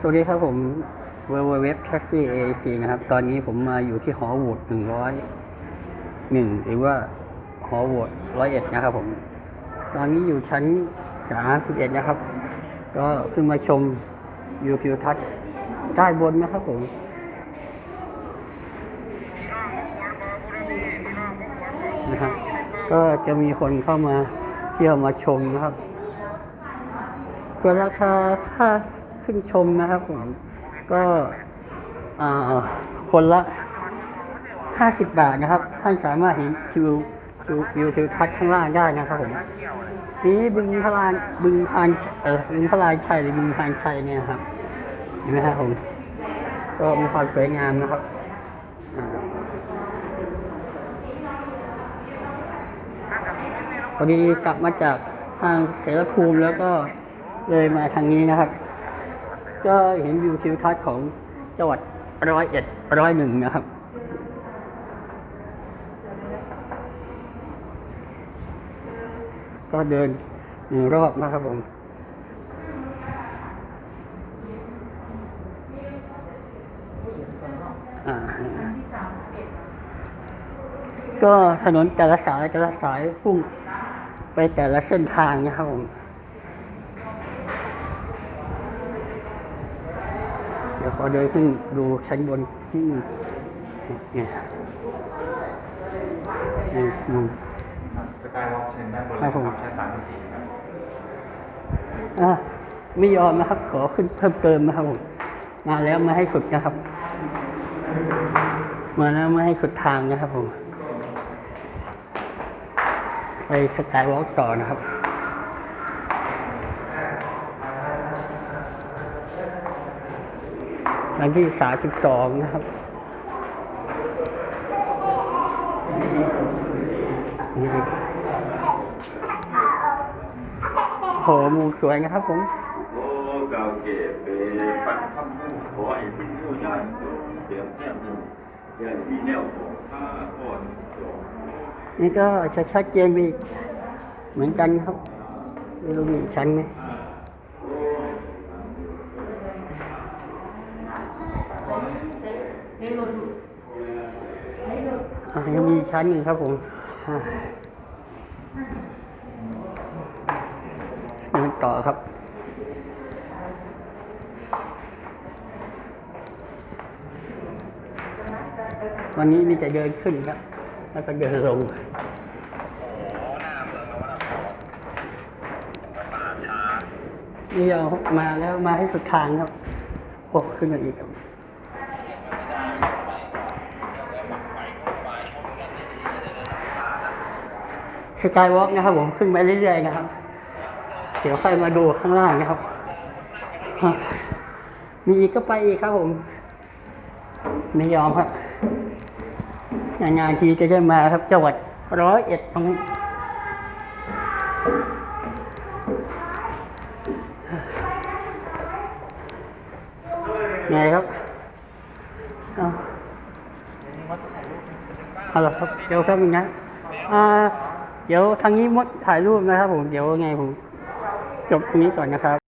สวัสดีครับผม w w w Taxi a c นะครับ ตอนนี้ผมมาอยู่ที่หอโหวตหนึ่งร้อยหนึ่งหรือว่าหอโหวตร้อยเอ็ดนะครับผม ตอนนี้อยู่ชั้นสามสิบเอ็ดนะครับ ก็ขึ้นมาชมวิวทิวทัศน์ด้บนนะครับผมนะครับก็จะมีคนเข้ามาเที่ยวมาชมนะครับส่วนราคาค่า ขึ้นชมนะครับผมก็อ่าคนละ 50 บาทนะครับ ท่านสามารถเห็นวิววิววิวทิวทัศน์ข้างล่างได้นะครับผมนี้บึงพลานบึงพานเออบึงพลานชัยหรือบึงพานชัยเนี่ยครับเห็นไหมครับผมก็มีความสวยงามนะครับอ่าพอดีกลับมาจากทางเสรภูมิแล้วก็เลยมาทางนี้นะครับ ก็เห็นวิวทิวทัศน์ของจังหวัดร้อยเอ็ดร้อยหนึ่งนะครับ ก็เดินหนึ่งรอบนะครับผมก็ถนนแต่ละสายแต่ละสายพุ่งไปแต่ละเส้นทางนะครับผม ดี๋ยวขอเดินขึ้นดูชั้นบนที่เนี่ยนี่มุมสกายวอล์กเชิญด้านบนครับชั้นสามสิบสี่ครับอะไม่ยอมนะครับ ขอขึ้นเพิ่มเติมนะครับผมมาแล้วมาให้สุดนะครับ มาแล้วมาให้สุดทางนะครับผม ไปสกายวอล์กต่อนะครับ ชั้นที่สาสิบสองนะครับนี่โหมูสวยนะครับผมโอ้เก่าเก็บไปปัดคำพูดขอให้ที่ผู้ยากเดี๋ยวแค่มูอย่างที่แนวของข้าก่อนนี่ก็จะชัดเจนไปอีกเหมือนกันครับ ไม่รู้มีชั้นไหม อะยังมีชั้นหนึ่งครับผมอะเดินต่อครับวันนี้มีแต่เดินขึ้นครับ แล้วก็เดินลงนี่เอามาแล้วมาให้สุดทางครับ โอ้ ขึ้นมาอีกครับ สกายวอล์กนะครับผมขึ้นไปเรื่อยๆนะครับ เดี๋ยวค่อยมาดูข้างล่างนะครับ มีอีกก็ไปอีกครับผม ไม่ยอมครับนานทีจะได้มาครับจังหวัดร้อยเอ็ดตรงนี้ไงครับเอาเอาละครับเดี๋ยวครับอย่างนั้นอ่า เดี๋ยวทางนี้มดถ่ายรูปนะครับผม เดี๋ยวไงผมจบตรงนี้ก่อนนะครับ